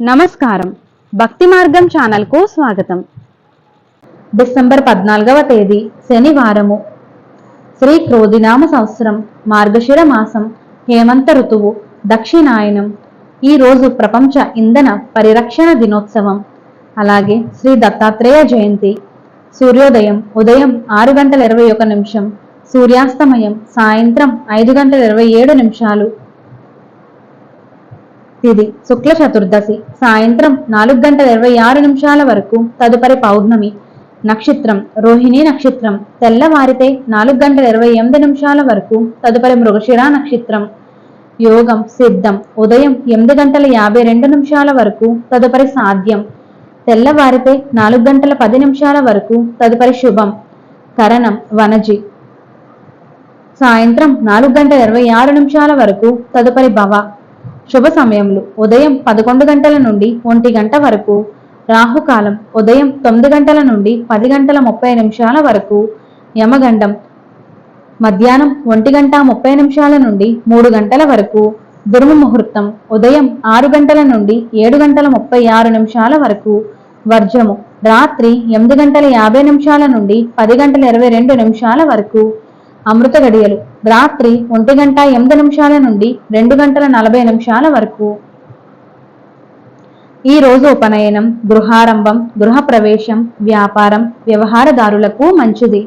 నమస్కారం. భక్తి మార్గం ఛానల్కు స్వాగతం. డిసెంబర్ పద్నాలుగవ తేదీ శనివారము. శ్రీ క్రోధినామ సంవత్సరం మార్గశిర మాసం హేమంత ఋతువు దక్షిణాయనం. ఈ రోజు ప్రపంచ ఇంధన పరిరక్షణ దినోత్సవం. అలాగే శ్రీ దత్తాత్రేయ జయంతి. సూర్యోదయం ఉదయం ఆరు గంటల ఇరవై ఒక నిమిషం సూర్యాస్తమయం సాయంత్రం ఐదు గంటల ఇరవై ఏడు నిమిషాలు. తిది. శుక్ల చతుర్దశి. సాయంత్రం నాలుగు గంటల ఇరవై ఆరు నిమిషాల వరకు తదుపరి పౌర్ణమి. నక్షత్రం. రోహిణి నక్షత్రం. తెల్లవారితే నాలుగు గంటల ఇరవై ఎనిమిది నిమిషాల వరకు తదుపరి మృగశిర నక్షత్రం. యోగం. సిద్ధం. ఉదయం ఎనిమిది గంటల యాభై రెండు నిమిషాల వరకు తదుపరి సాధ్యం. తెల్లవారితే నాలుగు గంటల పది నిమిషాల వరకు తదుపరి శుభం. కరణం. వనజి. సాయంత్రం నాలుగు గంటల ఇరవై ఆరు నిమిషాల వరకు తదుపరి భవ. శుభ సమయములు. ఉదయం పదకొండు గంటల నుండి ఒంటి గంట వరకు రాహుకాలం ఉదయం తొమ్మిది గంటల నుండి పది గంటల ముప్పై నిమిషాల వరకు యమగండం మధ్యాహ్నం ఒంటి గంట ముప్పై నిమిషాల నుండి మూడు గంటల వరకు దుర్మ ముహూర్తం ఉదయం ఆరు గంటల నుండి ఏడు గంటల ముప్పై ఆరు నిమిషాల వరకు వర్జము రాత్రి ఎనిమిది గంటల యాభై నిమిషాల నుండి పది గంటల ఇరవై రెండు నిమిషాల వరకు అమృత గడియలు. రాత్రి ఒంటి గంట ఎనిమిది నిమిషాల నుండి రెండు గంటల నలభై నిమిషాల వరకు. ఈ రోజు ఉపనయనం గృహారంభం గృహ ప్రవేశం వ్యాపారం వ్యవహారదారులకు మంచిది.